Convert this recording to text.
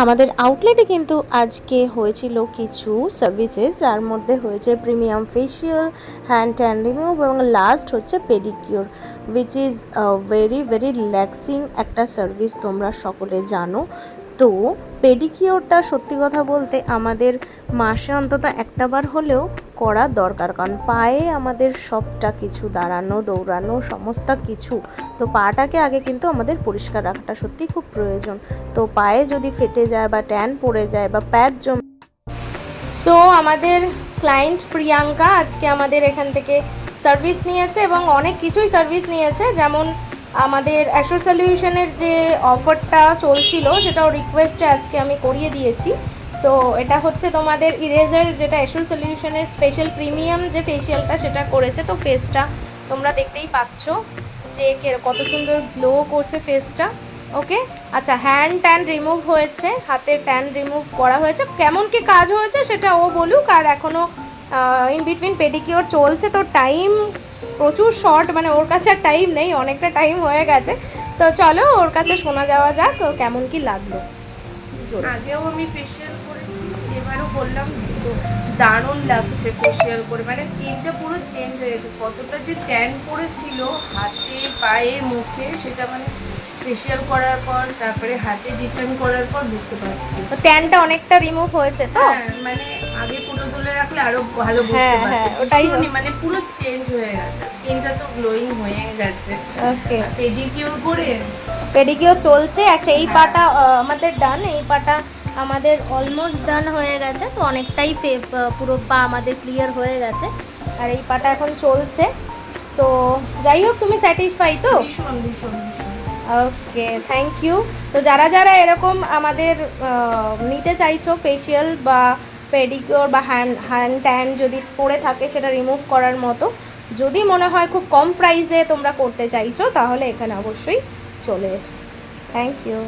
আমাদের আউটলেটে কিন্তু আজকে হয়েছিল কিছু সার্ভিসেস যার মধ্যে হয়েছে premium facial hand tan remove এবং লাস্ট হচ্ছে pedicure which is very very relaxing একটা সার্ভিস তোমরা সকলে জানো। তো পেডিকিওরটা সত্যি কথা বলতে আমাদের মাসে অন্তত একটাবার হলেও করা দরকার, কারণ পায়ে আমাদের সবটা কিছু, দাঁড়ানো, দৌড়ানো, সমস্ত কিছু, তো পাটাকে আগে কিন্তু আমাদের পরিষ্কার রাখাটা সত্যি খুব প্রয়োজন। তো পায়ে যদি ফেটে যায় বা ট্যান পড়ে যায় বা প্যাচ জমে সো আমাদের ক্লায়েন্ট প্রিয়াঙ্কা আজকে আমাদের এখান থেকে সার্ভিস নিয়েছে এবং অনেক কিছুই সার্ভিস নিয়েছে। যেমন আমাদের অ্যাশো সলিউশনের যে অফারটা চলছিল, সেটাও রিকোয়েস্টে আজকে আমি করিয়ে দিয়েছি। তো এটা হচ্ছে তোমাদের ইরেজার যেটা অ্যাশো সলিউশনের স্পেশাল প্রিমিয়াম যে ফেসিয়ালটা সেটা করেছে। তো ফেসটা তোমরা দেখতেই পাচ্ছ যে কত সুন্দর গ্লো করছে ফেসটা ওকে আচ্ছা হ্যান্ড ট্যান রিমুভ হয়েছে, হাতের ট্যান রিমুভ করা হয়েছে। কেমন কি কাজ হয়েছে সেটা ও বলুক, আর এখনও ইন বিটুইন পেডিকিওর চলছে, তো টাইম প্রচুর শর্ট মানে ওর কাছে আর টাইম নেই, অনেকটা টাইম হয়ে গেছে। তো চলো, ওর কাছে শোনা যাওয়া যাক, কেমন কি লাগল। আগেও আমি ফেশিয়াল করেছি এবারও বললাম দারুণ লাগছে ফেশিয়াল করে। মানে স্কিনটা পুরো চেঞ্জ হয়ে গেছে। কতটা যে ট্যান পড়েছিল হাতে পায়ে মুখে সেটা মানে ফেশিয়াল করার পর তারপরে হাতে ডিটেন করার পর বুঝতে পারছি। তো ট্যানটা অনেকটা রিমুভ হয়েছে তো? হ্যাঁ মানে আগে পুরো তুলে রাখলে আরও ভালো হ্যাঁ, বুঝতে হ্যাঁ, পারছি। ওটাই ভীষণই মানে পুরো চেঞ্জ হয়ে গেছে। স্কিনটা তো গ্লোয়িং হয়ে গেছে। ওকে পেডিকিউর করে পেডিকিও চলছে। আচ্ছা এই। পাটা আমাদের ডান এই পাটা আমাদের অলমোস্ট ডান হয়ে গেছে তো অনেকটাই পুরো পা আমাদের ক্লিয়ার হয়ে গেছে আর এই পাটা এখন চলছে। তো যাই হোক তুমি স্যাটিসফাই তো? ভীষণ ভীষণ ভীষণ। ওকে থ্যাংক ইউ তো যারা যারা এরকম আমাদের নিতে চাইছো ফেশিয়াল বা পেডিকিওর বা হ্যান্ড হ্যান্ড ট্যান যদি পড়ে থাকে সেটা রিমুভ করার মতো যদি মনে হয় খুব কম প্রাইসে তোমরা করতে চাইছো তাহলে এখানে অবশ্যই চলে এসো। Thank you